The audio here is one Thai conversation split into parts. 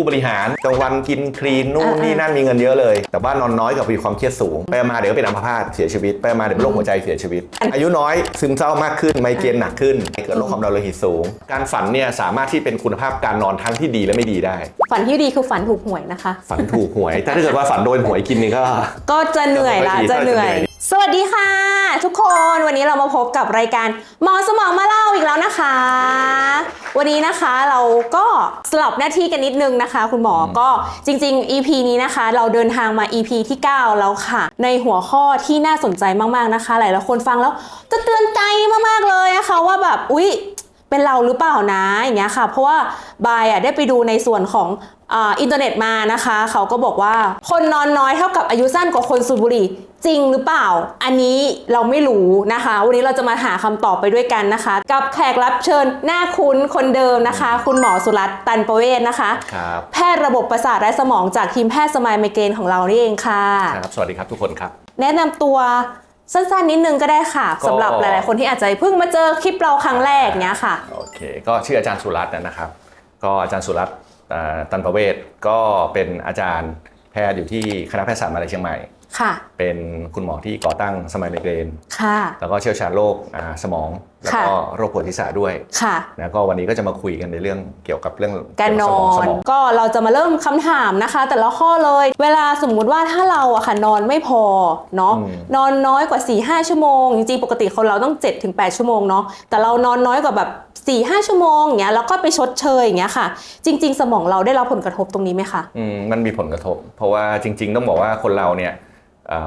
ผู้บริหารกลางวันกินคลีนนู่นอ่าๆนี่นั่นมีเงินเยอะเลย แต่ว่านอนน้อยกับมีความเครียดสูง ไปมาเดี๋ยวก็เป็นอัมพาตเสียชีวิต ไปมาเดี๋ยวเป็นโรคหัวใจเสียชีวิต อายุน้อยซึมเศร้ามากขึ้นไมเกรนหนักขึ้นเกิดโรคความดันโลหิตสูง การฝันเนี่ยสามารถที่เป็นคุณภาพการนอนทั้งที่ดีและไม่ดีได้ ฝันที่ดีคือฝันถูกหวยนะคะ ฝันถูกหวยแต่ถ้าเกิดว่าฝันโดนหวยกินนี่ก็ ก็จะเหนื่อยละก็ไม่ดีจะเหนื่อยก็จะเหนื่อย สวัสดีค่ะ ทุกคนวันนี้เรามาพบกับรายการหมอสมองมาเล่าอีกแล้วนะคะ วันนี้นะคะเราก็สลับหน้าที่กันนิดนึงนะคะ คุณหมอก็จริง ๆ EP นี้นะคะ เราเดินทางมา EP ที่ 9 แล้วค่ะ ในหัวข้อที่น่าสนใจมากๆนะคะ หลายๆคนฟังแล้วจะเตือนใจมากๆเลยนะคะว่าแบบอุ๊ยเป็นเราหรือเปล่านะอย่างเงี้ยค่ะ เพราะว่าบายอะได้ไปดูในส่วนของอาอินเทอร์เน็ตมานะคะ เขาก็บอกว่าคนนอนน้อยเท่ากับอายุสั้นกว่าคนสูบบุหรี่ จริงหรือเปล่า อันนี้เราไม่รู้นะคะ วันนี้เราจะมาหาคำตอบไปด้วยกันนะคะ กับแขกรับเชิญหน้าคุ้นคนเดิมนะคะ คุณหมอสุรัตน์ตันประเวศนะคะครับแพทย์ระบบประสาทและสมองจากทีมแพทย์สมายไมเกรนของเรานี่เองค่ะครับสวัสดีครับทุกคนครับ แนะนำตัวสั้นๆนิดนึงก็ได้ค่ะก็สำหรับหลายๆคนที่อาจจะเพิ่งมาเจอคลิปเราครั้งแรกเนี้ยค่ะโอเคก็ชื่ออาจารย์สุรัตน์นะครับ ก็อาจารย์สุรัตน์เอ่อตันประเวศก็เป็นอาจารย์แพทย์อยู่ที่คณะแพทยศาสตร์มหาวิทยาลัยเชียงใหม่ ค่ะ เป็นคุณหมอที่ก่อตั้งสมัยไมเกรนค่ะ แล้วก็เชี่ยวชาญโรคอ่าสมอง แล้วก็โรคปวดศีรษะด้วยค่ะนะก็วันนี้ก็จะมาคุยกันในเรื่องเกี่ยวกับเรื่องการนเกี่ยวอกับสมองสนมองก็เราจะมาเริ่มคำถามนะคะ แต่ละข้อเลย เวลาสมมุติว่าถ้าเราอะค่ะนอนไม่พอเนาะอืมนอนน้อยกว่า4-5ชั่วโมงจริงๆปกติคนเราต้อง7-8ชั่วโมงเนาะแต่เรานอนน้อยกว่าแบบ4-5ชั่วโมงอย่างเงี้ยแล้วก็ไปชดเชยอย่างเงี้ยค่ะ จริง ๆ สมองเราได้รับผลกระทบตรงนี้ไหมคะอืมมันมีผลกระทบ เพราะว่าจริง ๆ ต้องบอกว่าคนเราเนี่ยอ่า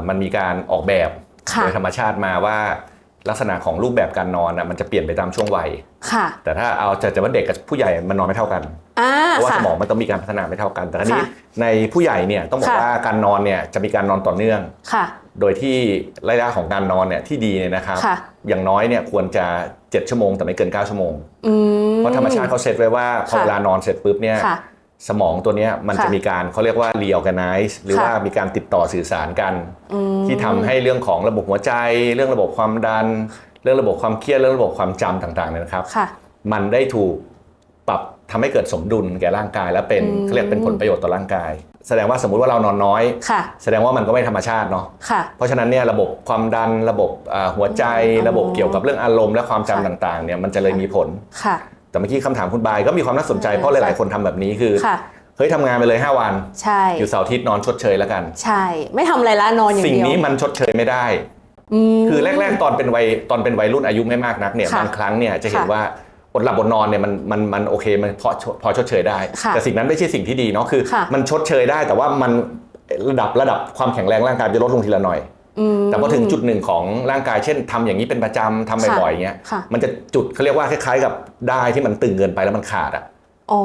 มันมีการออกแบบค่ะโดยธรรมชาติมาว่าลักษณะของรูปแบบการนอนอะมันจะเปลี่ยนไปตามช่วงวัยค่ะ แต่ถ้าเอาจะจะว่าเด็กกับผู้ใหญ่มันนอนไม่เท่ากันอ่าเพราะว่าค่ะสมองมันต้องมีการพัฒนาไม่เท่ากัน แต่คราวนี้ค่ะในผู้ใหญ่เนี่ยต้องบอกค่ะว่าการนอนเนี่ยจะมีการนอนต่อเนื่องค่ะ โดยที่ระยะของการนอนเนี่ยที่ดีเนี่ยนะครับค่ะอย่างน้อยเนี่ยควรจะ 7 ชั่วโมงแต่ไม่เกิน 9 ชั่วโมงอืมเพราะธรรมชาติเขาเซตไว้ว่าพอค่ะเวลานอนเสร็จปุ๊บเนี่ยค่ะ สมองตัวเนี้ยมันค่ะจะมีการเขาเรียกว่า reorganize หรือค่ะว่ามีการติดต่อสื่อสารกันอืมที่ทำให้เรื่องของระบบหัวใจ เรื่องระบบความดัน เรื่องระบบความเครียดเรื่องระบบความจำต่างๆเนี่ยนะครับค่ะมันได้ถูกปรับทำให้เกิดสมดุลแก่ร่างกาย และเป็นอืมเขาเรียกเป็นผลประโยชน์ต่อร่างกาย แสดงว่าสมมุติว่าเรานอนน้อยค่ะแสดงว่ามันก็ไม่ธรรมชาติเนาะค่ะเพราะฉะนั้นเนี่ยระบบความดันระบบอ่าหัวใจอ๋อระบบเกี่ยวกับเรื่องอารมณ์และความจำค่ะต่างๆเนี่ยมันจะเลยมีผลค่ะ แต่เมื่อกี้คำถามคุณบายก็มีความน่าสนใจอืมเพราะหลาย ๆ คนทำแบบนี้คือค่ะ เฮ้ยทำงานไปเลย 5 วันใช่ อยู่เสาร์อาทิตย์นอนชดเชยแล้วกัน ใช่ ไม่ทำอะไรละนอนอย่างสิ่งเดียวนี้มันชดเชยไม่ได้มคือแรก ๆ ตอนเป็นวัยตอนเป็นวัยรุ่นอายุไม่มากนักเนี่ยค่ะบางครั้งเนี่ยจะเห็นค่ะว่าอดหลับอดนอนเนี่ยมันมันมันโอเคมันพอพอชดเชยได้ ค่ะแต่สิ่งนั้นไม่ใช่สิ่งที่ดีเนาะคือ ค่ะ มันชดเชยได้แต่ว่ามันระดับระดับความแข็งแรงร่างกายจะลดลงทีละหน่อยอืม แต่พอถึงจุดหนึ่งของร่างกายเช่นทำอย่างนี้เป็นประจำทำบ่อยๆอย่างเงี้ยค่ะมันจะจุดเขาเรียกว่าคล้ายๆ กับได้ายที่มันตึงเกินไปแล้วมันขาดอะอ๋อ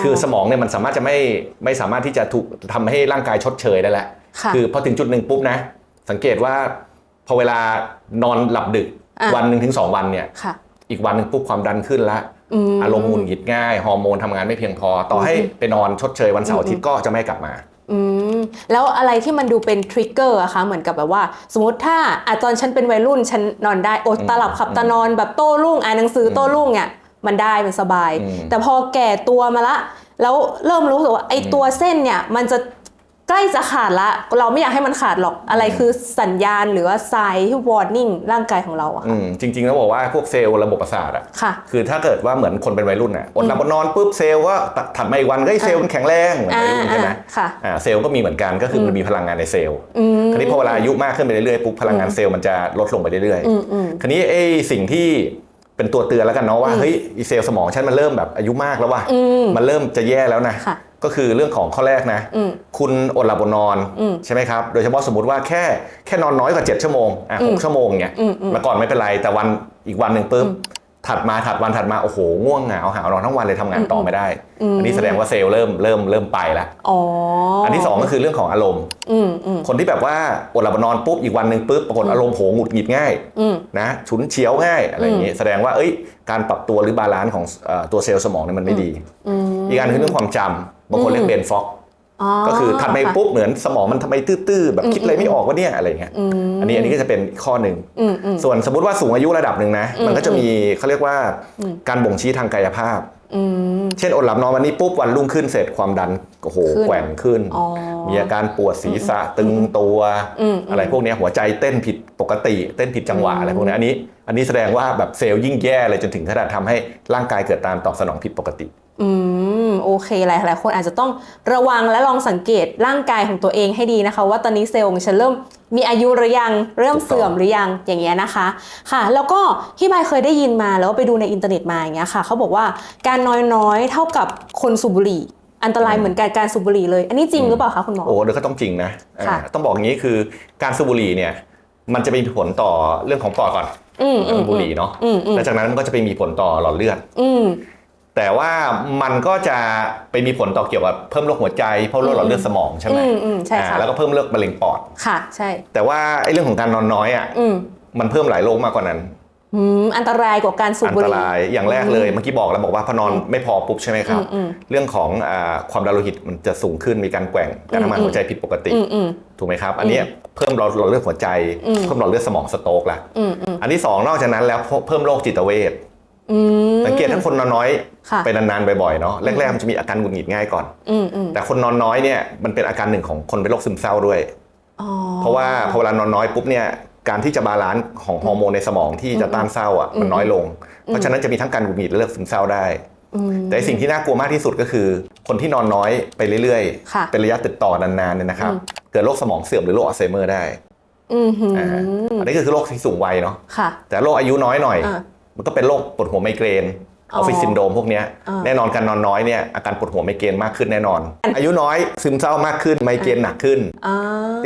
คือสมองเนี่ยมันสามารถจะไม่ไม่สามารถที่จะถูกทำให้ร่างกายชดเชยได้แหละค่ะคือพอถึงจุดหนึ่งปุ๊บนะ สังเกตว่าพอเวลานอนหลับดึกอะวันหนึ่งถึงสองวันเนี่ยค่ะอีกวันหนึ่งปุ๊บความดันขึ้นละมอารมณ์หงุดหงิดง่ายฮอร์โมนทำงานไม่เพียงพอ ต่อให้ไปนอนชดเชยวันเสาร์อาทิตย์ก็จะไม่กลับมา อืมแล้วอะไรที่มันดูเป็นทริกเกอร์อะคะเหมือนกับแบบว่า สมมติถ้าอะตอนฉันเป็นวัยรุ่นฉันนอนได้โอดอืมตาหลับขับตานอนแบบโต้รุ่งอ่านหนังสือโต้รุ่งเนี่ยมันได้มันสบายอืมแต่พอแก่ตัวมาละ แล้วเริ่มรู้สึกว่าไอ้ตัวเส้นเนี่ยมันจะ ใกล้จะขาดละ เราไม่อยากให้มันขาดหรอกอะไรคือสัญญาณหรือว่าไซน์ที่วอร์นิ่งร่างกายของเราอะอืค่ะมจริง ๆ แล้วบอกว่าพวกเซลล์ระบบประสาทอะค่ะ คือถ้าเกิดว่าเหมือนคนเป็นวัยรุ่นอะอดหลับอดนอนปุ๊บเซลล์ก็ถัดมาอีกวันก็เฮ้ยเซลล์มันแข็งแรงเหมือนวัยรุ่นใช่ไหมอ่าค่ะอ่าเซลล์ก็มีเหมือนกันก็คือมันมีพลังงานในเซลล์อืมคราวนี้พอเวลาอายุมากขึ้นไปเรื่อยๆปุ๊บพลังงานเซลล์มันจะลดลงไปเรื่อยอืมอืมๆคราวนี้ไอ้สิ่งที่เป็นตัวเตือนแล้วกันเนาะว่าเฮ้ยอีเซลล์สมองฉันมันเริ่มแบบอายุมากแล้วว่ะอืมมันเริ่มจะแย่แล้วนะค่ะ ก็คือเรื่องของข้อแรกนะอืมคุณอดหลับอดนอนอืมใช่ไหมครับ โดยเฉพาะสมมติว่าแค่แค่นอนน้อยกว่า 7 ชั่วโมงอะหกชั่วโมงเงี้ยอืมอืมเมื่อก่อนไม่เป็นไร แต่วันอีกวันหนึ่งปุ๊บถัดมาถัดวันถัดมาโอ้โหง่วงเหงาหาวนอนทั้งวันเลยทำงานต่อไม่ได้อืมอันนี้แสดงว่าเซลล์เริ่มเริ่มเริ่มไปแล้วอ๋ออัอันที่สองก็คือเรื่องของอารมณ์อืมอืมคนที่แบบว่าอดหลับอดนอนปุ๊บอีกวันหนึ่งปุ๊บปรากฏอารมณ์โหงุดหงิดง่ายอืมนะฉุนเฉียวง่ายอะไรอย่างนี้แสดงว่าเอ้ยการปรับตัวหรือบาลานซ์ของเอ่อตัวเซลล์สมองเนี่ยมันไม่ดีอืมอีกอันคือเรื่องความจำ บางคนเรียกเบนฟ็อกอ๋อก็คือถัดไปค่ะปุ๊บเหมือนสมองมันทำไมตื้อๆแบบคิดอะไรไม่ออกว่าเนี่ยอะไรอย่างเงี้ยอืมอันนี้อันนี้ก็จะเป็นข้อหนึ่งอืมอืมส่วนสมมติว่าสูงอายุระดับหนึ่งนะอืมมันก็จะมีเขาเรียกว่าอืมการบ่งชี้ทางกายภาพอืมเช่นอดหลับนอนวันนี้ปุ๊บวันรุ่งขึ้นเสร็จความดันโอ้โหขึ้นแกว่งขึ้นอ๋อมีอาการปวดศีรษะตึงตัวอืมอะไรพวกเนี้ยหัวใจเต้นผิดปกติ เต้นผิดจังหวะอืมอะไรพวกเนี้ยอันนี้ อันนี้แสดงว่าแบบเซลล์ยิ่งแย่เลยจนถึงขนาดทำให้ร่างกายเกิดตามตอบสนองผิดปกติ อืม โอเคหลายหลายคนอาจจะต้องระวังและลองสังเกตร่างกายของตัวเองให้ดีนะคะ ว่าตอนนี้เซลล์ของฉันเริ่มมีอายุหรือยังเริ่มถูกต้องเสื่อมหรือยังอย่างเงี้ยนะคะค่ะ แล้วก็ที่บายเคยได้ยินมาแล้วไปดูในอินเทอร์เน็ตมาอย่างเงี้ยค่ะเขาบอกว่าการนอนน้อยเท่ากับคนสูบบุหรี่อันตรายเหมือนกันการสูบบุหรี่เลย อันนี้จริงหรือเปล่าคะคุณหมอโอ้เดี๋ยวก็ต้องจริงนะค่ะอ่าต้องบอกอย่างนี้คือการสูบบุหรี่เนี่ยมันจะมีผลต่อเรื่องของปอดก่อนอืมอืมบุหรี่เนาะอืมอืมแล้วจากนั้นมันก็จะไปมีผลต่อหลอดเลือดอืม แต่ว่ามันก็จะไปมีผลต่อเกี่ยวกับเพิ่มโรคหัวใจเพิ่มโรคหลอดเลือดสมองใช่ไหมอืมอืมใช่ค่ะอ่าแล้วก็เพิ่มโรคมะเร็งปอด ค่ะใช่ แต่ว่าไอ้เรื่องของการนอนน้อยอะอืมมันเพิ่มหลายโรคมากกว่านั้น อืมอันตรายกว่าการสูบอันบุหตรี่ รายอย่างแรกเลยเมื่อกี้บอกแล้วบอกว่าพอนอนไม่พอปุ๊บใช่ไหมครับ อืมอืมเรื่องของอาความดันโลหิตมันจะสูงขึ้นมีการแกว่งการทำงานอืมหัวใจผิดปกติ อืมอืม ถูกไหมครับ อันเนี้ยเพิ่มหลอดหลอดเลือดหัวใจ อืม เพิ่มหลอดเลือดสมองสโตรกละอืมอืมอันที่สองนอกจากนั้นแล้วเพิ่มโรคจิตเวช อืม สังเกตถ้าคนนอนน้อยค่ะ ไปนานๆบ่อยๆเนาะแรกๆมันจะมีอาการหงุดหงิดง่ายก่อน อืมอืมแต่คนนอนน้อยเนี่ยมันเป็นอาการหนึ่งของคนเป็นโรคซึมเศร้าด้วย อ๋อ เพราะว่าพอเวลานอนน้อยปุ๊บเนี่ยการที่จะบาลานซ์ของฮอร์โมนในสมองที่จะต้านเศร้าอะมันน้อยลง เพราะฉะนั้นจะมีทั้งการหงุดหงิดและเลิกซึมเศร้าได้ อืม แต่สิ่งที่น่ากลัวมากที่สุดก็คือ คนที่นอนน้อยไปเรื่อยค่ะ ๆ เป็นระยะติดต่อนานๆเนี่ยนะครับอืมเกิดโรคสมองเสื่อมหรือโรคอัลไซเมอร์ได้อืมหืมอ่าอันนี้ก็คือโรคที่สูงวัยเนาะค่ะ แต่โรคอายุน้อยหน่อย อ่า มันก็เป็นโรคปวดหัวไมเกรนออ๋ออฟฟิศซินโดรมพวกเนี้ยอ่าแน่นอนการนอนน้อยเนี่ยอาการปวดหัวไมเกรนมากขึ้นแน่นอน อายุน้อยซึมเศร้ามากขึ้นไมเกรนหนักขึ้นอ่า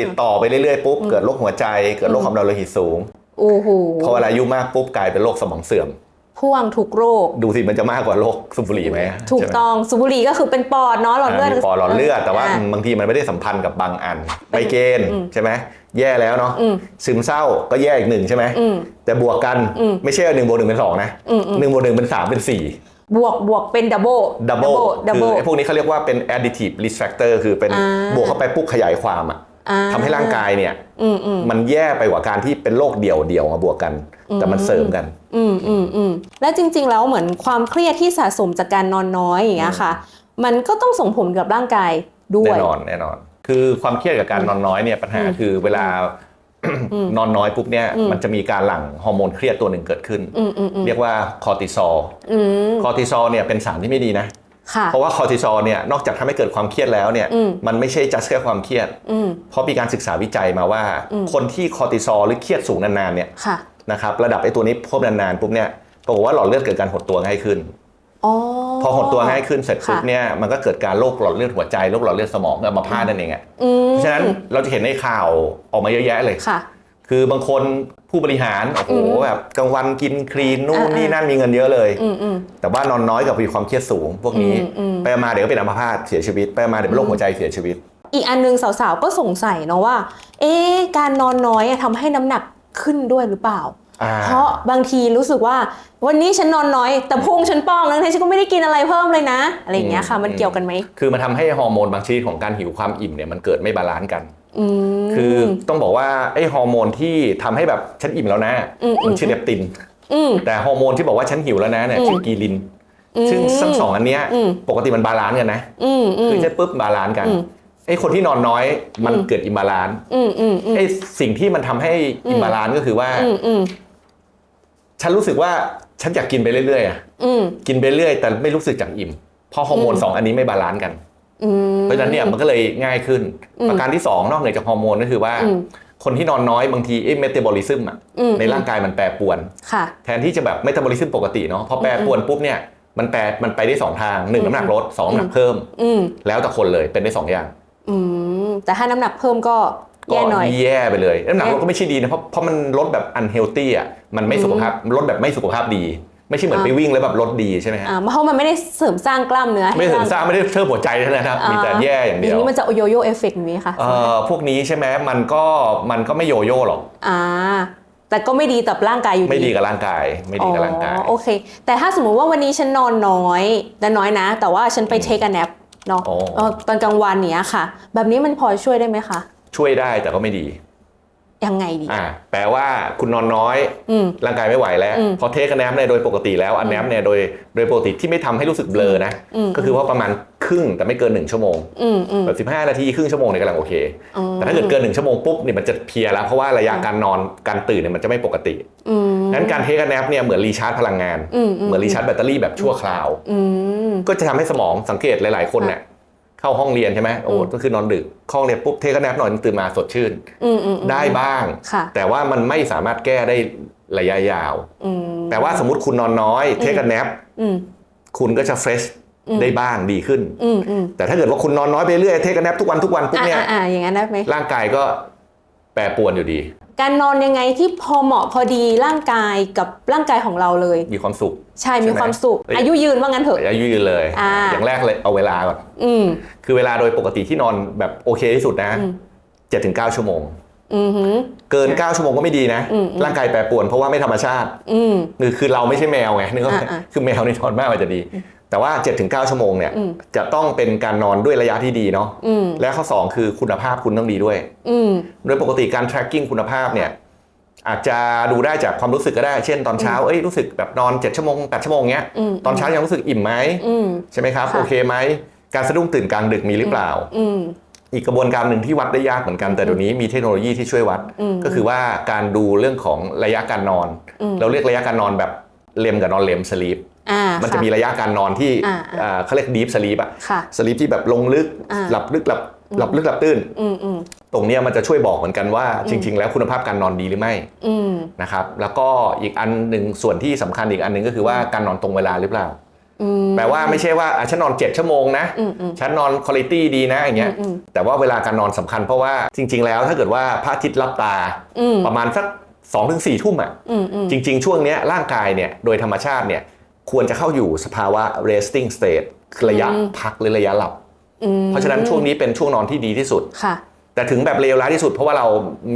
ติดต่อไปเรื่อยๆปุ๊บเกิดโรคหัวใจ เกิดโรคความดันโลหิตสูงโอ้โหพอเวลาอายุมากปุ๊บกลายเป็นโรคสมองเสื่อม พ่วงทุกโรค ดูสิมันจะมากกว่าโรคสูบบุหรี่ไหมถูกใช่ไหมต้องสูบบุหรี่ก็คือเป็นปอดเนาะหลอดเลือดามีปอดหลอดเลือดแต่ว่าอ่บางทีมันไม่ได้สัมพันธ์กับบางอันไมเกรนอืมใช่ไหมแย่แล้วเนาะอืมซึมเศร้าก็แย่อีกหนึ่งใช่ไหมอืมแต่บวกกันอืมไม่ใช่ว่าหนึ่งบวกหนึ่งเป็นสองนะอืมอืมหนึ่งบวกหนึ่งเป็นสามเป็นสี่บวกบวกเป็นดับเบิลดับเบิลดับคืเบิอลไอ้พวกนี้เขาเรียกว่าเป็น additive risk factor คือเป็นอ่าบวกเข้าไปปุ๊บขยายความอะทำให้ร่างกายเนี่ยอืมอืมมันแย่ไปกว่าการที่เป็นโรคเดี่ยวเดี่ยวๆมาบวกกัน แต่มันเสริมกัน อืมอืมอืมแล้วจริง ๆ แล้วเหมือนความเครียดที่สะสมจากการนอนน้อยอย่างเงี้ยค่ะ มันก็ต้องส่งผลกับร่างกายด้วแน่ยนอนแน่นอน คือความเครียดกับการนอนน้อยเนี่ยปัญหาคือเวลานอนน้อยปุ๊บเนี่ยอืมมันจะมีการหลั่งฮอร์โมนเครียดตัวหนึ่งเกิดขึ้นอืมอืมอืมเรียกว่าคอร์ติซอลอืมคอร์ติซอลเนี่ยเป็นสารที่ไม่ดีนะค่ะเพราะว่าคอร์ติซอลเนี่ยนอกจากทำให้เกิดความเครียดแล้วเนี่ยอืมมันไม่ใช่จัดแค่ความเครียดอืมเพราะมีการศึกษาวิจัยมาว่าอืมคนที่คอร์ติซอลหรือเครียดสูงนานๆเนี่ยค่ะ นะครับระดับไอ้ตัวนี้เพิ่มนานๆปุ๊บเนี่ยปรากฏว่าหลอดเลือดเกิดการหดตัวง่ายขึ้นอ๋อพอหดตัวง่ายขึ้นเสร็จปุ๊บค่ะเนี่ยมันก็เกิดการโรคหลอดเลือดหัวใจโรคหลอดเลือดสมองอัมพาตนั่นเองอะอืมเพราะฉะนั้นเราจะเห็นในข่าวออกมาเยอะแยะเลยค่ะคือบางคนผู้บริหารโอ้โหอืมแบบกลางวันกินคลีนนู่นอ่าๆนี่นั่นมีเงินเยอะเลยอืมอืมแต่ว่านอนน้อยกับมีความเครียดสูง พวกนี้อืมอืมไปมาเดี๋ยวก็เป็นอัมพาตเสียชีวิตไปมาเดี๋ยวเป็นโรคหัวใจเสียชีวิต อีกอันนึงสาวๆก็สงสัยเนาะว่า เอ๊ะการนอนน้อยอะทำให้น้ำหนักขึ้นด้วยหรือเปล่าอ่า เพราะบางทีรู้สึกว่า วันนี้ฉันนอนน้อย แต่พุงฉันป้องแล้วฉันก็ไม่ได้กินอะไรเพิ่มเลยนะ อะไรอย่างเงี้ยค่ะ มันเกี่ยวกันไหม คือมันทำให้ฮอร์โมนบางชนิดของการหิวความอิ่มเนี่ยมันเกิดไม่บาลานซ์กันอืมคือต้องบอกว่าไอ้ฮอร์โมนที่ทำให้แบบฉันอิ่มแล้วนะอืมอืมมันชื่อเลปตินอืมแต่ฮอร์โมนที่บอกว่าฉันหิวแล้วนะเนี่ยอืมชื่อกีลินซึ่งทั้งสองอันเนี้ยอืมปกติมันบาลานซ์กันนะอืมอืมคือจะปุ๊บบาลานซ์กันอืมไอ้คนที่นอนน้อยมันอืมเกิดอิมบาลานซ์อืมอืมอืมไอ้สิ่งที่มันทำให้อิมบาลานซ์ก็คือว่าอืมอืม ฉันรู้สึกว่าฉันอยากกินไปเรื่อยๆอะอืม กินไปเรื่อยแต่ไม่รู้สึกจากอิ่มเพราะฮอร์โมนอืมสองอันนี้ไม่บาลานซ์กัน อืม เพราะฉะนั้นเนี่ยมันก็เลยง่ายขึ้น อืมประการที่ 2 นอกเหนือจากฮอร์โมนก็คือว่า อืมคนที่นอนน้อยบางทีเอเมตาบอลิซึมอะอืม ในร่างกายมันแปรปรวน ค่ะ แทนที่จะแบบเมตาบอลิซึมปกติเนาะพอแปรปรวนปุ๊บเนี่ยมันแปรมันไปได้สองทางหนึ่งอืมน้ำหนักลดสองน้ำหนักเพิ่ม อืม แล้วแต่คนเลยเป็นได้สองอย่าง อืม แต่ถ้าน้ำหนักเพิ่มก็ ก็แย่หน่อยแย่ไปเลยน้ำหนักแย่ลดก็ไม่ใช่ดีนะเพราะเพราะมันลดแบบอันเฮลตี้อะมันไม่สุขภาพลดแบบไม่สุขภาพดี ไม่ใช่เหมือนอ่าไปวิ่งแล้วแบบลดดีใช่ไหมฮะอ่าเพราะมันไม่ได้เสริมสร้างกล้ามเนื้อให้ไม่ถึงร่สร้างไม่ได้เพิ่มหัวใจเท่านั้นครับมีแต่แย่อย่างเดียวนี้มันจะโยโย่เอฟเฟกต์นี้ค่ะเอ่อพวกนี้ใช่ไหมมันก็มันก็ไม่โยโย่หรอกอ่าแต่ก็ไม่ดีต่อร่างกายอยู่ดี ไม่ดีกับร่างกาย ไม่ดีกับร่างกายอ๋อโอเค แต่ถ้าสมมุติว่าวันนี้ฉันนอนน้อยแต่น้อยนะ แต่ว่าฉันไปเทคแนปเนาะอ๋อเออตอนกลางวันเนี้ยค่ะ แบบนี้มันพอช่วยได้ไหมคะ ช่วยได้แต่ก็ไม่ดี ยังไงดี อ่าแปลว่าคุณนอนน้อย อืม ร่างกายไม่ไหวแล้ว อืมพอเทคแนปเนี่ยโดยปกติแล้วอันแนปเนี่ยโดยโดยปกติที่ไม่ทำให้รู้สึกเบลอนะ อืม ก็คือว่าประมาณครึ่งแต่ไม่เกิน1ชั่วโมงอืมอืมแบบสิบห้านาทีครึ่งชั่วโมงเนี่ยกำลังโอเคอืมแต่ถ้าเกิดเกิน1ชั่วโมงปุ๊บเนี่ยมันจะเพลียแล้ว เพราะว่าระยะการนอนการตื่นเนี่ยมันจะไม่ปกติอืมนั้นการเทคแนปเนี่ยเหมือนรีชาร์จพลังงานอืมอืมเหมือนรีชาร์จแบตเตอรี่แบบชั่วคราว อืม ก็จะทำให้สมองสังเกตหลาย ๆ คนเนี่ย เข้าห้องเรียนใช่ไหมโอ้อืมก็คือนอนดึกเข้าห้องเรียนปุ๊บเทคแนปหน่อยนึงตื่นมาสดชื่นอืมอืมอืมได้บ้างค่ะแต่ว่ามันไม่สามารถแก้ได้ระยะยาวอืมแต่ว่าสมมติคุณนอนน้อย เทคแนปอืมคุณก็จะเฟรชอืมได้บ้างดีขึ้นอืมอืมแต่ถ้าเกิดว่าคุณนอนน้อยไปเรื่อยเทคแนปทุกวันทุกวันปุ๊บอ่าเนี่ยอ่าอ่าอย่างนั้นได้ไหมร่างกายก็แปรปรวนอยู่ดี การนอนยังไงที่พอเหมาะพอดีร่างกายกับร่างกายของเราเลย มีความสุข ใช่ใช่มีไหมความสุขเอ้ยอายุยืนว่างั้นเถอะอายุยืนเลยอ่าอย่างแรกเลยเอาเวลาก่อนอืมคือเวลาโดยปกติที่นอนแบบโอเคที่สุดนะอืมเจ็ดถึงเก้าชั่วโมงอืมหืมเกิน 9 ชั่วโมงก็ไม่ดีนะอืมอืมร่างกายแปรปรวนเพราะว่าไม่ธรรมชาติอืมคือคือเราไม่ใช่แมวไงนึกออกไหมอ่าอ่าคือแมวนี่นอนมากกว่าจะดี แต่ว่า 7-9 ชั่วโมงเนี่ยอืมจะต้องเป็นการนอนด้วยระยะที่ดีเนาะอืมและข้อ 2 คือคุณภาพคุณต้องดีด้วยอืมโดยปกติการ tracking คุณภาพเนี่ยอาจจะดูได้จากความรู้สึกก็ได้ เช่นตอนเช้า เอ้ย รู้สึกแบบนอน 7 ชั่วโมง 8 ชั่วโมงเงี้ยอืมตอนเช้ายังรู้สึกอิ่มไหมอืมใช่ไหมครับค่ะโอเคไหม การสะดุ้งตื่นกลางดึกมีหรือเปล่าอืมอีกกระบวนการหนึ่งที่วัดได้ยากเหมือนกัน แต่เดี๋ยวนี้มีเทคโนโลยีที่ช่วยวัดอืมก็คือว่าการดูเรื่องของระยะการนอนอืมเราเรียกระยะการนอนแบบเลมกับนอนเลมสลีปอ่า มันจะค่มีระยะการนอนที่อ่าอ่าอ่าเขาเรียกดีฟสลีปอะค่ะสลีปที่แบบลงลึกอ่าหลับลึกหลับหลับลึกหลับตื้นอืมอืมตรงเนี้ยมันจะช่วยบอกเหมือนกันว่าจริง ๆ แล้วคุณภาพการนอนดีหรือไม่อืมนะครับ แล้วก็อีกอันหนึ่งส่วนที่สำคัญอีกอันหนึ่งก็คือว่าการนอนตรงเวลาหรือเปล่าอืมแปลว่าไม่ใช่ว่าอะฉันนอน7ชั่วโมงนะอืมอืมฉันนอนคุณภาพดีนะอย่างเงี้ยอืมแต่ว่าเวลาการนอนสำคัญเพราะว่าจริง ๆ แล้วถ้าเกิดว่าพระอาทิตย์รับตาอืมประมาณสัก2อถึงสทุ่มอะอืมอืมจริง ๆ ช่วงเนี้ยร่างกายเนี่ยโดยธรรมชาติเนี่ย ควรจะเข้าอยู่สภาวะ resting state คือระยะอืมพักหรือระยะหลับอืมเพราะฉะนั้นช่วงนี้เป็นช่วงนอนที่ดีที่สุดค่ะแต่ถึงแบบเลวร้ายที่สุดเพราะว่าเรา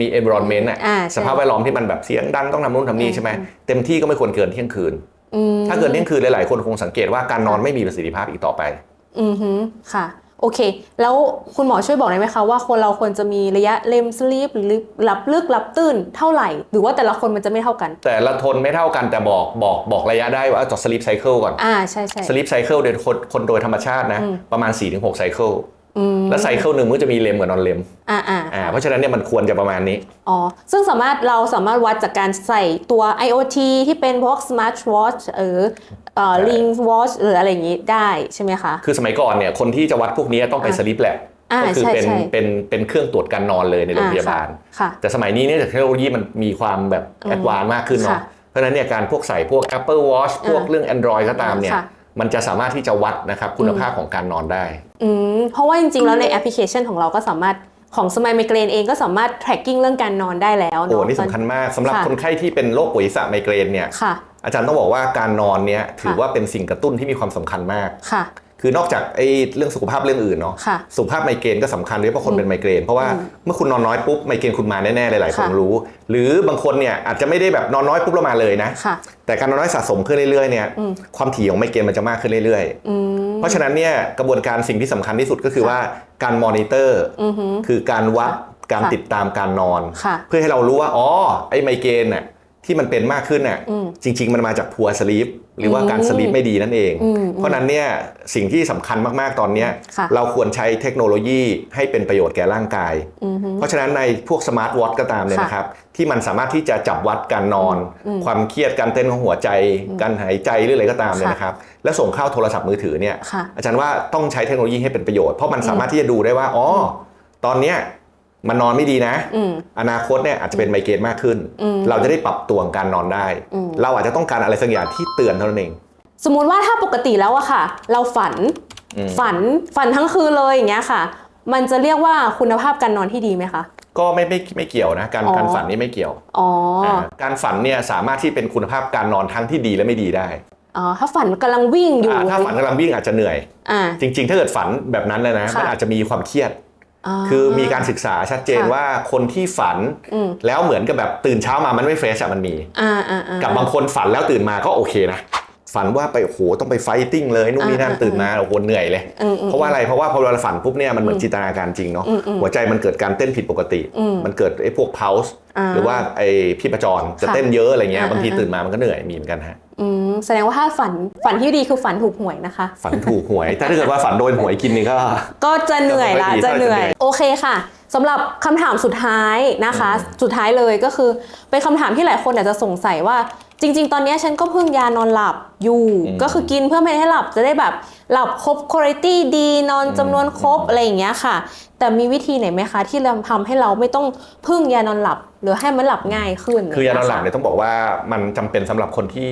มี environment อะอ่าใช่สภาพแวดล้อมที่มันแบบเสียงดังต้องทำนู่นทำนี่ใช่ไหมเต็มที่ก็ไม่ควรเกินเที่ยงคืนอืมถ้าเกินเที่ยงคืนหลายๆ คนคงสังเกตว่าการนอนไม่มีประสิทธิภาพอีกต่อไป อือฮึค่ะ โอเค แล้วคุณหมอช่วยบอกได้ไหมคะว่าคนเราควรจะมีระยะเลมสลีปหรือหลับลึกหลับตื้นเท่าไหร่ หรือว่าแต่ละคนมันจะไม่เท่ากัน แต่ละทนไม่เท่ากันแต่บอกบอกบอกระยะได้ว่าจอด sleep cycle ก่อนอ่าใช่ใช่ sleep cycle โดยคนคนโดยธรรมชาตินะอืมประมาณ4-6 cycle อืม และไซเคิลหนึ่งมันก็จะมีเลมกับนอนเลมอ่าอ่าอ่าเพราะฉะนั้นเนี่ยมันควรจะประมาณนี้ อ๋อ ซึ่งสามารถเราสามารถวัดจากการใส่ตัว IoT ที่เป็นพวก smart watch หรือเอ่อ ring watch หรืออะไรอย่างนี้ได้ใช่ไหมคะ คือสมัยก่อนเนี่ยคนที่จะวัดพวกนี้ต้องไปอ่าสลิปแลบอ่าก็คืใช่เป็นใช่เป็นเป็นเครื่องตรวจการนอนเลยในโรงพยาบาลอ่ค่ะแต่สมัยนี้เนี่ยเทคโนโลยีมันมีความแบบอืมแอดวานซ์มากขึ้นเนาะค่ะเพราะฉะนั้นเนี่ยการพวกใส่พวก Apple Watch พวกอ่าเรื่อง Android ก็ตามเนี่ยค่ะ มันจะสามารถที่จะวัดนะครับคุณภาพของการนอนได้อืมเพราะว่าจริงๆ แล้วในแอปพลิเคชันของเราก็สามารถของสมัยไมเกรนเองก็สามารถ tracking เรื่องการนอนได้แล้วโอ้เนาะนี่สำคัญมากสำหรับค่ะคนไข้ที่เป็นโรคปวดศีรษะไมเกรนเนี่ยค่ะอาจารย์ต้องบอกว่าการนอนเนี่ยถือค่ะว่าเป็นสิ่งกระตุ้นที่มีความสำคัญมาก ค่ะคือนอกจากไอ้เรื่องสุขภาพเรื่องอื่นเนาะค่ะสุขภาพไมเกรนก็สำคัญด้วยเพราะคนเป็นไมเกรน เพราะว่าอืมเมื่อคุณนอนน้อยปุ๊บไมเกรนคุณมาแน่ๆหลายๆคนค่ะ รู้ หรือบางคนเนี่ยอาจจะไม่ได้แบบนอนน้อยปุ๊บแล้วมาเลยนะ ค่ะ แต่การนอนน้อยสะสมขึ้นเรื่อยๆเนี่ยอืม ความถี่ของไมเกรนมันจะมากขึ้นเรื่อยอืม ๆ เพราะฉะนั้นเนี่ยกระบวนการสิ่งที่สำคัญที่สุดก็คือค่ะว่าการมอนิเตอร์ อือฮึคือการวัดการค่ะ ติดตามการนอน ค่ะ เพื่อให้เรารู้ว่า อ๋อ ไอ้ไมเกรนน่ะที่มันเป็นมากขึ้นน่ะอืม จริง ๆ มันมาจากพัวสลีป หรือว่าการอืมสลีปไม่ดีนั่นเองอืมเพราะฉะนั้นเนี่ยสิ่งที่สำคัญมากๆตอนเนี้ยค่ะเราควรใช้เทคโนโลยีให้เป็นประโยชน์แก่ร่างกายอือฮึเพราะฉะนั้นในพวกสมาร์ทวอทก็ตามเนี่ยค่ะนะครับที่มันสามารถที่จะจับวัดการนอนอืมความเครียดการเต้นของหัวใจ การหายใจหรืออะไรก็ตามเนี่ยค่ะนะครับแล้วส่งเข้าโทรศัพท์มือถือเนี่ยค่ะอาจารย์ว่าต้องใช้เทคโนโลยีให้เป็นประโยชน์เพราะมันสามารถที่จะดูได้ว่าอ๋อตอนเนี้ย มันนอนไม่ดีนะอืมอนาคตเนี่ยอาจจะเป็นไมเกรนมากขึ้นอืมเราจะได้ปรับตัวของการนอนได้อืมเราอาจจะต้องการอะไรสักอย่างที่เตือนเท่านั้นเอง สมมุติว่าถ้าปกติแล้วอะค่ะ เราฝันอืมฝันฝันทั้งคืนเลยอย่างเงี้ยค่ะ มันจะเรียกว่าคุณภาพการนอนที่ดีไหมคะก็ไม่ไม่ไม่เกี่ยวนะการอ๋อการฝันนี่ไม่เกี่ยวอ๋ออาการฝันเนี่ยสามารถที่เป็นคุณภาพการนอนทั้งที่ดีและไม่ดีได้อ๋อถ้าฝันกำลังวิ่งอยู่อ่าถ้าฝันกำลังวิ่งอาจจะเหนื่อยอ่าจริง ๆ ถ้าเกิดฝันแบบนั้นเลยนะค่ะมันอาจจะมีความเครียดา คือมีการศึกษาชัดเจนค่ะว่าคนที่ฝันอืมแล้วเหมือนกับแบบตื่นเช้ามามันไม่เฟรชอะมันมีอ่าอ่าอ่ากับบางคนฝันแล้วตื่นมาก็โอเคนะฝันว่าไปโอ้โหต้องไปไฟติ้งเลยนู่นนี่นั่นอ่าตื่นมาโอ้โหเหนื่อยเลยอืมอืมเพราะว่าอะไรเพราะว่าพอเราฝันปุ๊บเนี่ยมันเหมือนจินตนาการจริงเนาะอืมอืมหัวใจมันเกิดการเต้นผิดปกติอืมมันเกิดไอ้พวกเพาส์อ่าหรือว่าไอ้พี่ประจรจะค่ะเต้นเยอะอะไรเงี้ยอ่าบางทีอ่าตื่นมามันก็เหนื่อยมีเหมือนกันฮะอืม แสดงว่าถ้าฝันฝันที่ดีคือฝันถูกหวยนะคะ ฝันถูกหวย แต่ถ้าเกิดว่าฝันโดนหวยกินนี่ก็ ก็จะเหนื่อยละก็ไม่ดีจะเหนื่อยก็จะเหนื่อย โอเคค่ะสำหรับคำถามสุดท้ายนะคะ สุดท้ายเลยก็คือ เป็นคำถามที่หลายคนอาจจะสงสัยว่า จริง ๆ ตอนนี้ฉันก็พึ่งยานอนหลับอยู่ ก็คือกินเพื่อไม่ให้หลับจะได้แบบหลับครบคุณภาพดีนอนจำนวนครบอะไรอย่างเงี้ยค่ะ แต่มีวิธีไหนไหมคะ ที่เราทำให้เราไม่ต้องพึ่งยานอนหลับ หรือให้มันหลับง่ายขึ้น คือยานอนหลับะเนี่ยต้องบอกว่ามันจำเป็นสำหรับคนที่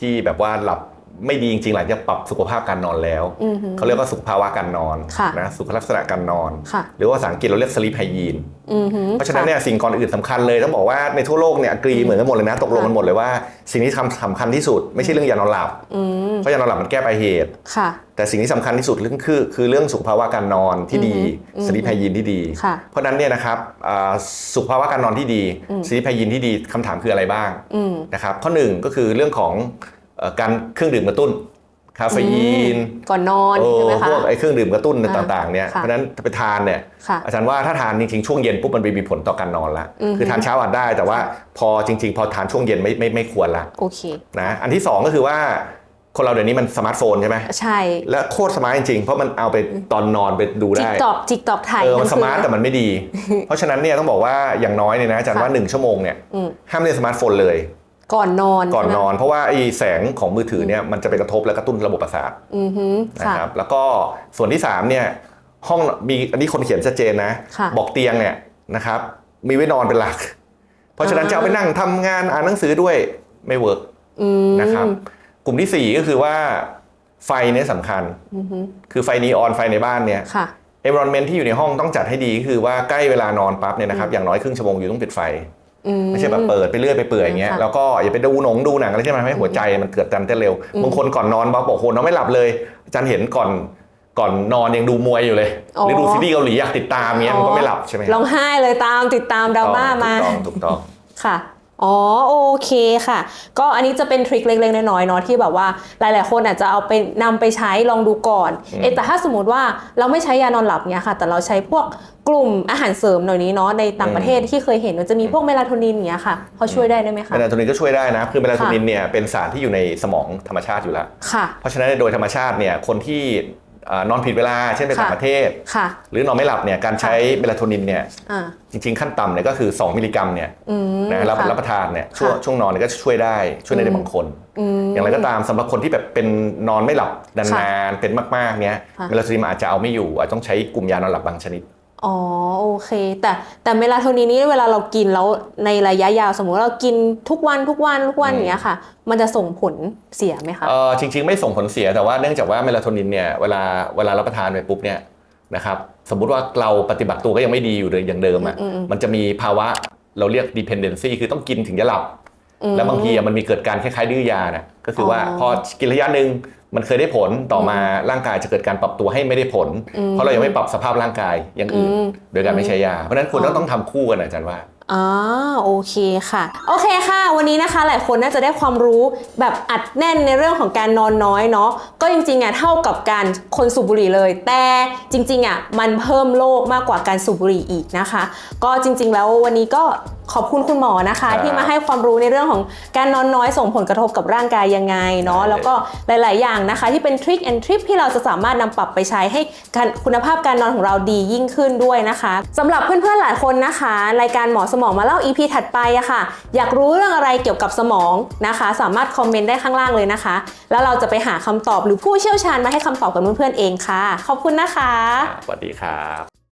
ที่แบบว่าหลับไม่ดีจริงๆหลังจากปรับสุขภาพการนอนแล้วอือหือเขาเรียกว่าสุขภาวะการนอนค่ะนะสุขลักษณะการนอนค่ะหรือว่าภาษาอังกฤษเราเรียก sleep hygiene อือหือเพราะฉะนั้นเนี่ยสิ่งก่อนอื่นสำคัญเลยต้องบอกว่าในทั่วโลกเนี่ยกรีเหมือนกันหมดเลยนะ ตกลงกันหมดเลยว่า สิ่งที่ทำสำคัญที่สุด ไม่ใช่เรื่องยานอนหลับอืมเพราะยานอนหลับมันแก้ปลายเหตุค่ะ แต่สิ่งที่สำคัญที่สุดเรื่องคือคือเรื่องสุขภาวะการนอนที่ดีอืมสลีปไฮยีนที่ดีค่ะเพราะฉะนั้นเนี่ยนะครับอ่าสุขภาวะการนอนที่ดีสลีปไฮยีนที่ดีคำถามคืออะไรบ้างอืมนะครับข้อหนึ่งก็คือเรื่องของเอ่อการเครื่องดื่มกระตุ้นคาเฟอีนก่อนนอนเอใช่อไหมคะพวกไอ้เครื่องดื่มกระตุ้นอ่าต่างๆเนี่ยค่ะเพราะฉะนั้นถ้าไปทานเนี่ยค่ะอาจารย์ว่าถ้าทานจริงๆช่วงเย็นปุ๊บมันไปมีผลต่อการนอนละอือฮึคือทานเช้าอาจได้แต่ว่าพอจริง ๆ พอทานช่วงเย็นไม่ไม่ไม่ควรละโอเคนะอันที่สองก็คือว่า คนเราเดี๋ยวนี้มันสมาร์ทโฟนใช่ไหมใช่ และโคตรสมาร์ทจริงๆ เพราะมันเอาไปตอนนอนไปดูจิกได้ตอกจิกตอกถ่ายเออมันทั้งสคืนมาร์ทแต่มันไม่ดี เพราะฉะนั้นเนี่ยต้องบอกว่าอย่างน้อยเนี่ยนะอาจารย์ค่ะว่า1ชั่วโมงเนี่ยอืมห้ามเล่นสมาร์ทโฟนเลย ก่อนนอนก่อนใช่ไหมนอนเพราะว่าไอ้แสงของมือถือเนี่ยมันจะไปกระทบและกระตุ้นระบบประสาทอือหือนะค่ะ ครับแล้วก็ส่วนที่3เนี่ยห้องมีอันนี้คนเขียนชัดเจนนะ ค่ะบอกเตียงเนี่ยนะครับมีไว้นอนเป็นหลัก เพราะฉะนั้นอ่า จะเอาไปนั่งทำงานอ่านหนังสือด้วยไม่เวิร์ก อืมนะครับก ลุ่มที่สี่ก็คือว่าไฟเนี่ยสำคัญอือหือคือไฟนีออนไฟในบ้านเนี่ยค่ะ environment ที่อยู่ในห้องต้องจัดให้ดีก็คือว่าใกล้เวลานอนปั๊บเนี่ยนะครับอย่างน้อยครึ่งชั่วโมงอยู่ต้องปิดไฟอืมไม่ใช่แบบเปิดไปเรื่อยไปเปื่อยอย่างเงี้ยค่ะแล้วก็อย่าไปดูหนงดูหนังอะไรที่มันทำให้หัวใจมันเกิดการเต้นเร็วอืมบางคนก่อนนอนบอกบอกโหนอนไม่หลับเลยอาจารย์เห็นก่อนก่อนนอนยังดูมวยอยู่เลยอ๋อหรือดูซีรีส์เกาหลีอยากติดตามเงี้ยมันก็ไม่หลับใช่ไหมร้องไห้เลยตามติดตามดราม่ามาถูกต้องถูกต้องค่ะ อ๋อโอเคค่ะ ก็อันนี้จะเป็นทริคเล็กๆน้อยๆเนาะที่แบบว่าหลายๆ คนอาจจะเอาไปนำไปใช้ลองดูก่อนอืมเอะแต่ถ้าสมมติว่าเราไม่ใช้ยานอนหลับเนี่ยค่ะ แต่เราใช้พวกกลุ่มอาหารเสริมหน่อยนี้เนาะในต่างประเทศที่เคยเห็นมันจะมีพวกเมลาโทนินอย่างเงี้ยค่ะเขาช่วยได้ด้วยไหมคะเมลาโทนินก็ช่วยได้นะคือเมลาโทนินเนี่ยเป็นสารที่อยู่ในสมองธรรมชาติอยู่แล้วค่ะเพราะฉะนั้นโดยธรรมชาติเนี่ยคนที่อ่า นอนผิดเวลาเช่นไปต่างค่ะประเทศค่ะหรือนอนไม่หลับเนี่ยการใช้เมลาโทนินเนี่ยอ่าจริงๆขั้นต่ำเนี่ยก็คือ 2 มิลลิกรัมเนี่ยอืมนะรับค่ะรับประทานเนี่ยช่วงค่ะช่วงนอนเนี่ยก็ช่วยได้ช่วยได้ในบางคนอืมอย่างไรก็ตามสำหรับคนที่แบบเป็นนอนไม่หลับค่ะนานๆเป็นมากๆเนี่ยค่ะเมลาโทนินมันอาจจะเอาไม่อยู่อาจจะต้องใช้กลุ่มยานอนหลับบางชนิด อ๋อโอเค แต่แต่เมลาโทนินนี่เวลาเรากินแล้วในระยะยาวสมมุติว่าเรากินทุกวันทุกวันทุกวันอืมอย่างเงี้ยค่ะ มันจะส่งผลเสียไหมคะเออจริง ๆ ไม่ส่งผลเสียแต่ว่าเนื่องจากว่าเมลาโทนินเนี่ยเวลาเวลารับประทานไปปุ๊บเนี่ยนะครับสมมุติว่าเราปฏิบัติตัวก็ยังไม่ดีอยู่เลยอย่างเดิมอะอืมอืมมันจะมีภาวะเราเรียก dependency คือต้องกินถึงจะหลับอืมแล้วบางทีอะมันมีเกิดการคล้ายๆดื้อยาน่ะก็คือว่าอ๋อพอกินระยะหนึ่ง มันเคยได้ผลต่อมาร่างกายจะเกิดการปรับตัวให้ไม่ได้ผลอืมเพราะเรายังไม่ปรับสภาพร่างกายอย่างอื่นอืมโดยการไม่ใช้ยา เพราะฉะนั้นคุณอ๋อต้องต้องทำคู่กันอะอาจารย์ว่าอ่าโอเคค่ะ โอเคค่ะ วันนี้นะคะหลายคนน่าจะได้ความรู้แบบอัดแน่นในเรื่องของการนอนน้อยเนาะก็จริงๆอะเท่ากับการคนสูบบุหรี่เลย แต่จริงๆอะมันเพิ่มโรคมากกว่าการสูบบุหรี่อีกนะคะ ก็จริง ๆ แล้ววันนี้ก็ ขอบคุณคุณหมอนะคะครับที่มาให้ความรู้ในเรื่องของการนอนน้อยส่งผลกระทบกับร่างกายยังไงเนาะได้เลยแล้วก็หลาย ๆ อย่างนะคะ ที่เป็นทริคแอนทริปที่เราจะสามารถนำปรับไปใช้ให้การคุณภาพการนอนของเราดียิ่งขึ้นด้วยนะคะสำหรับเพื่อน ๆ หลายคนนะคะ รายการหมอสมองมาเล่า EP ถัดไปอะค่ะ อยากรู้เรื่องอะไรเกี่ยวกับสมองนะคะ สามารถคอมเมนต์ได้ข้างล่างเลยนะคะ แล้วเราจะไปหาคำตอบหรือผู้เชี่ยวชาญมาให้คำตอบกับเพื่อน ๆ เองค่ะ ขอบคุณนะคะสวัสดีครับ